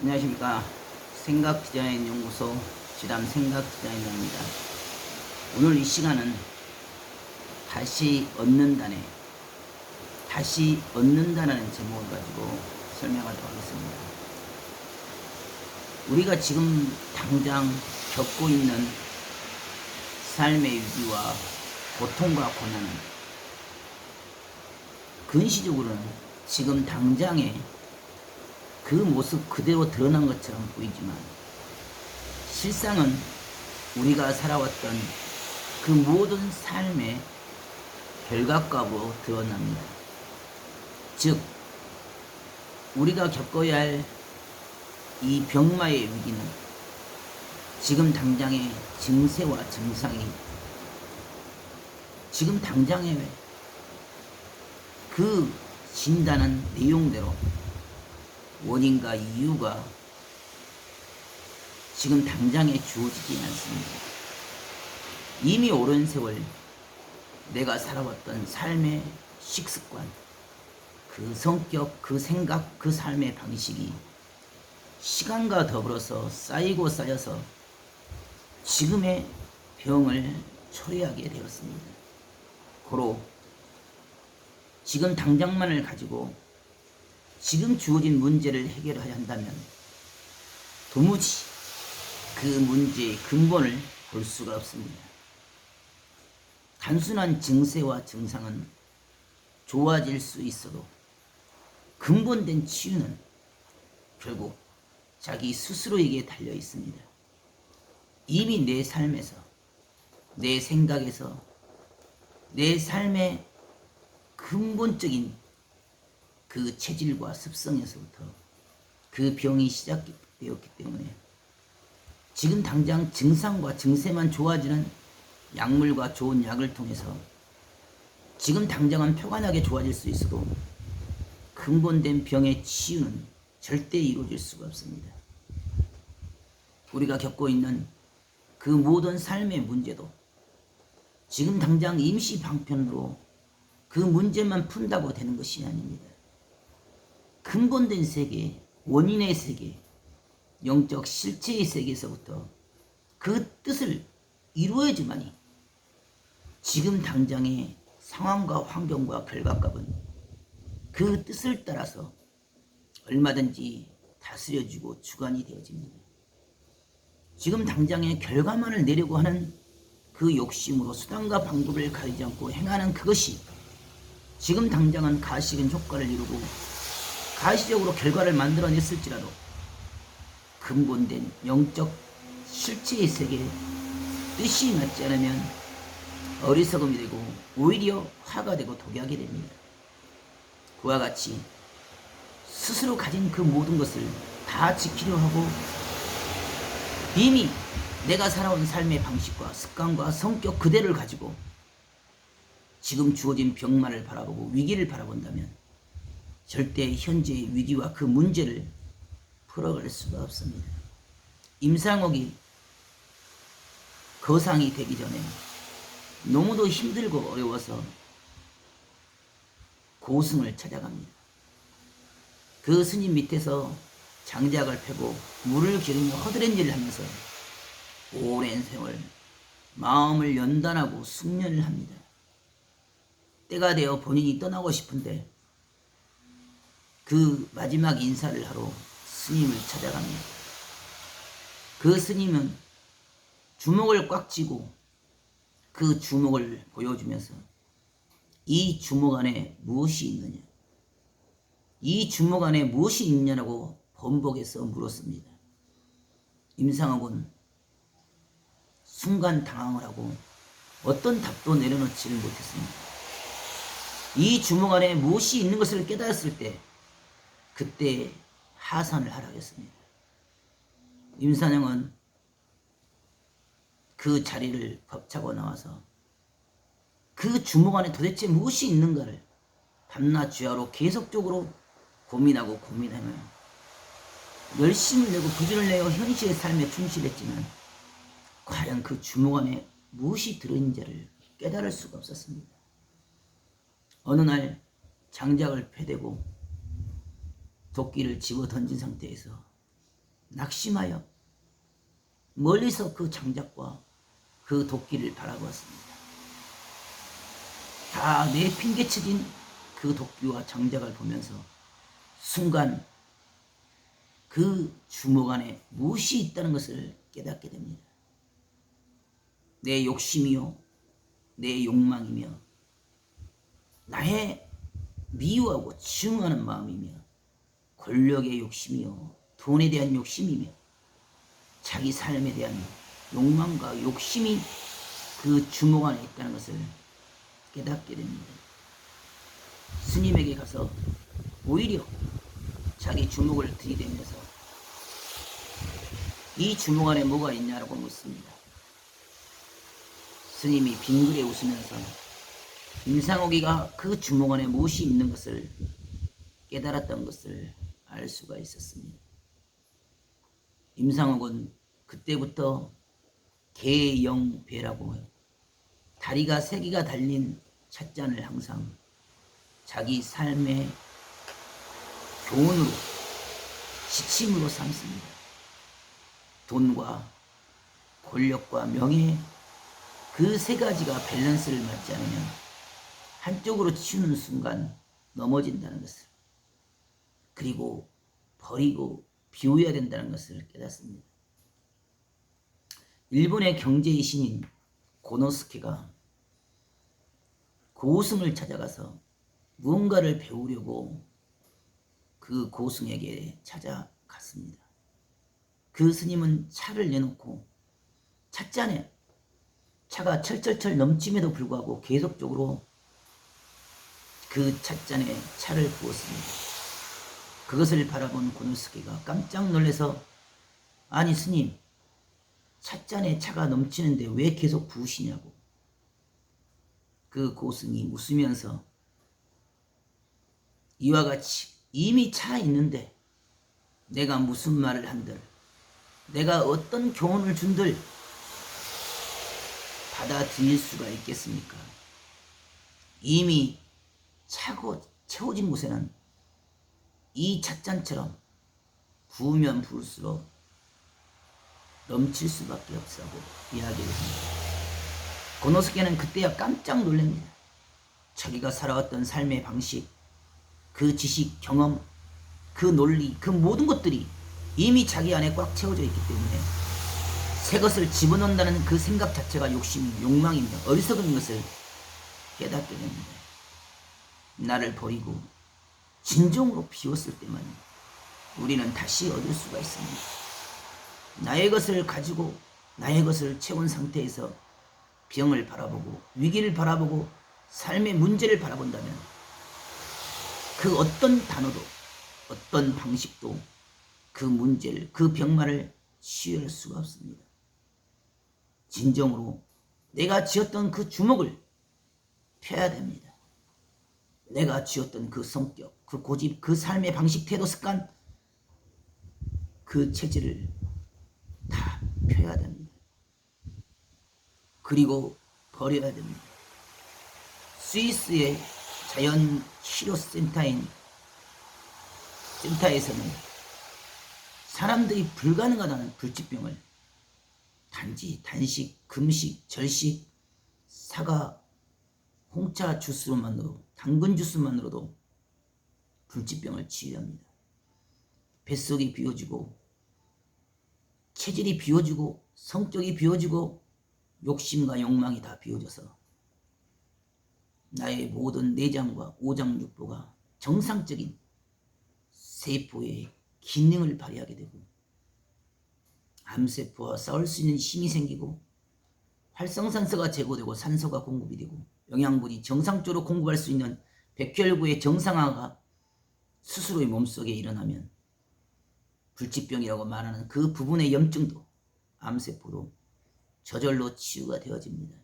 안녕하십니까 생각 디자인 연구소 지담 생각 디자이너입니다. 오늘 이 시간은 다시 얻는다네 다시 얻는다라는 제목을 가지고 설명하도록 하겠습니다. 우리가 지금 당장 겪고 있는 삶의 위기와 고통과 고난은 근시적으로는 지금 당장에 그 모습 그대로 드러난 것처럼 보이지만 실상은 우리가 살아왔던 그 모든 삶의 결과값으로 드러납니다. 즉, 우리가 겪어야 할 이 병마의 위기는 지금 당장의 증세와 증상이 지금 당장의 그 진단한 내용대로 원인과 이유가 지금 당장에 주어지지 않습니다. 이미 오랜 세월 내가 살아왔던 삶의 식습관, 그 성격, 그 생각, 그 삶의 방식이 시간과 더불어서 쌓이고 쌓여서 지금의 병을 초래하게 되었습니다. 고로 지금 당장만을 가지고 지금 주어진 문제를 해결하려 한다면 도무지 그 문제의 근본을 볼 수가 없습니다. 단순한 증세와 증상은 좋아질 수 있어도 근본된 치유는 결국 자기 스스로에게 달려 있습니다. 이미 내 삶에서, 내 생각에서, 내 삶의 근본적인 그 체질과 습성에서부터 그 병이 시작되었기 때문에 지금 당장 증상과 증세만 좋아지는 약물과 좋은 약을 통해서 지금 당장은 표관하게 좋아질 수 있어도 근본된 병의 치유는 절대 이루어질 수가 없습니다. 우리가 겪고 있는 그 모든 삶의 문제도 지금 당장 임시 방편으로 그 문제만 푼다고 되는 것이 아닙니다. 근본된 세계, 원인의 세계, 영적 실체의 세계에서부터 그 뜻을 이루어야지만이 지금 당장의 상황과 환경과 결과값은 그 뜻을 따라서 얼마든지 다스려지고 주관이 되어집니다. 지금 당장의 결과만을 내려고 하는 그 욕심으로 수단과 방법을 가리지 않고 행하는 그것이 지금 당장은 가식은 효과를 이루고 가시적으로 결과를 만들어냈을지라도 근본된 영적 실체의 세계에 뜻이 맞지 않으면 어리석음이 되고 오히려 화가 되고 독약이 됩니다. 그와 같이 스스로 가진 그 모든 것을 다 지키려 하고 이미 내가 살아온 삶의 방식과 습관과 성격 그대를 가지고 지금 주어진 병만을 바라보고 위기를 바라본다면 절대 현재의 위기와 그 문제를 풀어갈 수가 없습니다. 임상옥이 거상이 되기 전에 너무도 힘들고 어려워서 고승을 찾아갑니다. 그 스님 밑에서 장작을 패고 물을 기르며 허드렛 일을 하면서 오랜 세월 마음을 연단하고 숙련을 합니다. 때가 되어 본인이 떠나고 싶은데 그 마지막 인사를 하러 스님을 찾아갑니다. 그 스님은 주먹을 꽉 쥐고 그 주먹을 보여주면서 이 주먹 안에 무엇이 있느냐? 이 주먹 안에 무엇이 있냐라고 번복해서 물었습니다. 임상학은 순간 당황을 하고 어떤 답도 내려놓지를 못했습니다. 이 주먹 안에 무엇이 있는 것을 깨달았을 때 그때 하산을 하라겠습니다. 임산영은 그 자리를 벅차고 나와서 그 주먹 안에 도대체 무엇이 있는가를 밤낮 주야로 계속적으로 고민하고 고민하며 열심을 내고 부진을 내어 현실의 삶에 충실했지만 과연 그 주먹 안에 무엇이 들어있는지를 깨달을 수가 없었습니다. 어느 날 장작을 패대고 도끼를 집어 던진 상태에서 낙심하여 멀리서 그 장작과 그 도끼를 바라보았습니다. 다 내팽개쳐진 그 도끼와 장작을 보면서 순간 그 주먹 안에 무엇이 있다는 것을 깨닫게 됩니다. 내 욕심이요, 내 욕망이며, 나의 미워하고 증오하는 마음이며, 권력의 욕심이요, 돈에 대한 욕심이며, 자기 삶에 대한 욕망과 욕심이 그 주먹 안에 있다는 것을 깨닫게 됩니다. 스님에게 가서 오히려 자기 주먹을 들이대면서 이 주먹 안에 뭐가 있냐라고 묻습니다. 스님이 빙그레 웃으면서 임상옥이가 그 주먹 안에 무엇이 있는 것을 깨달았던 것을 알 수가 있었습니다. 임상옥은 그때부터 개영배라고. 다리가 세 개가 달린 찻잔을 항상 자기 삶의 교훈으로 지침으로 삼습니다. 돈과 권력과 명예 그 세 가지가 밸런스를 맞지 않으면 한쪽으로 치우는 순간 넘어진다는 것을 그리고 버리고 비워야 된다는 것을 깨닫습니다. 일본의 경제의 신인 고노스케가 고승을 찾아가서 무언가를 배우려고 그 고승에게 찾아갔습니다. 그 스님은 차를 내놓고 찻잔에 차가 철철철 넘침에도 불구하고 계속적으로 그 찻잔에 차를 부었습니다. 그것을 바라본 고노스케가 깜짝 놀라서 아니 스님 찻잔에 차가 넘치는데 왜 계속 부으시냐고 그 고승이 웃으면서 이와 같이 이미 차 있는데 내가 무슨 말을 한들 내가 어떤 교훈을 준들 받아들일 수가 있겠습니까? 이미 차고 채워진 곳에는 이 찻잔처럼 부으면 부을수록 넘칠 수밖에 없다고 이야기를 합니다. 고노스케는 그때야 깜짝 놀랍니다. 자기가 살아왔던 삶의 방식, 그 지식, 경험, 그 논리, 그 모든 것들이 이미 자기 안에 꽉 채워져 있기 때문에 새 것을 집어넣는다는 그 생각 자체가 욕심이 욕망이며 어리석은 것을 깨닫게 됩니다. 나를 버리고 진정으로 비웠을 때만 우리는 다시 얻을 수가 있습니다. 나의 것을 가지고 나의 것을 채운 상태에서 병을 바라보고 위기를 바라보고 삶의 문제를 바라본다면 그 어떤 단어도 어떤 방식도 그 문제를 그 병만을 치유할 수가 없습니다. 진정으로 내가 지었던 그 주먹을 펴야 됩니다. 내가 지었던 그 성격, 그 고집, 그 삶의 방식, 태도, 습관, 그 체질을 다 펴야 됩니다. 그리고 버려야 됩니다. 스위스의 자연 치료 센터인 센터에서는 사람들이 불가능하다는 불치병을 단지 단식, 금식, 절식, 사과, 홍차 주스로만으로 당근 주스만으로도 불치병을 치유합니다. 뱃속이 비워지고 체질이 비워지고 성격이 비워지고 욕심과 욕망이 다 비워져서 나의 모든 내장과 오장육부가 정상적인 세포의 기능을 발휘하게 되고 암세포와 싸울 수 있는 힘이 생기고 활성산소가 제거되고 산소가 공급이 되고 영양분이 정상적으로 공급할 수 있는 백혈구의 정상화가 스스로의 몸속에 일어나면 불치병이라고 말하는 그 부분의 염증도 암세포로 저절로 치유가 되어집니다.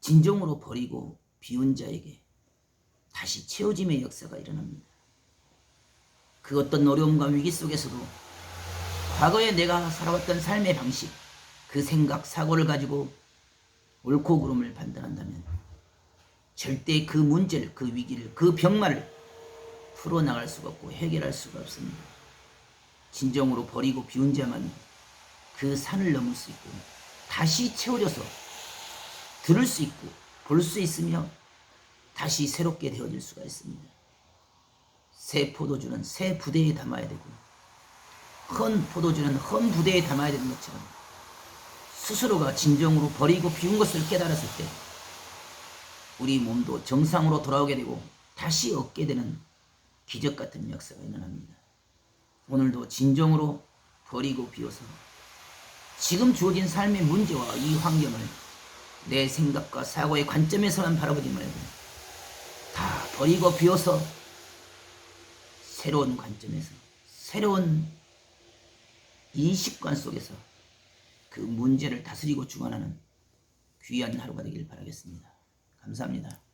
진정으로 버리고 비운 자에게 다시 채워짐의 역사가 일어납니다. 그 어떤 어려움과 위기 속에서도 과거에 내가 살아왔던 삶의 방식, 그 생각, 사고를 가지고 옳고 그름을 판단한다면 절대 그 문제를, 그 위기를, 그 병마를 풀어나갈 수가 없고 해결할 수가 없습니다. 진정으로 버리고 비운 자만이 그 산을 넘을 수 있고 다시 채워져서 들을 수 있고 볼 수 있으며 다시 새롭게 되어질 수가 있습니다. 새 포도주는 새 부대에 담아야 되고 헌 포도주는 헌 부대에 담아야 되는 것처럼 스스로가 진정으로 버리고 비운 것을 깨달았을 때 우리 몸도 정상으로 돌아오게 되고 다시 얻게 되는 기적 같은 역사가 일어납니다. 오늘도 진정으로 버리고 비워서 지금 주어진 삶의 문제와 이 환경을 내 생각과 사고의 관점에서만 바라보지 말고 다 버리고 비워서 새로운 관점에서 새로운 인식관 속에서 그 문제를 다스리고 주관하는 귀한 하루가 되길 바라겠습니다. 감사합니다.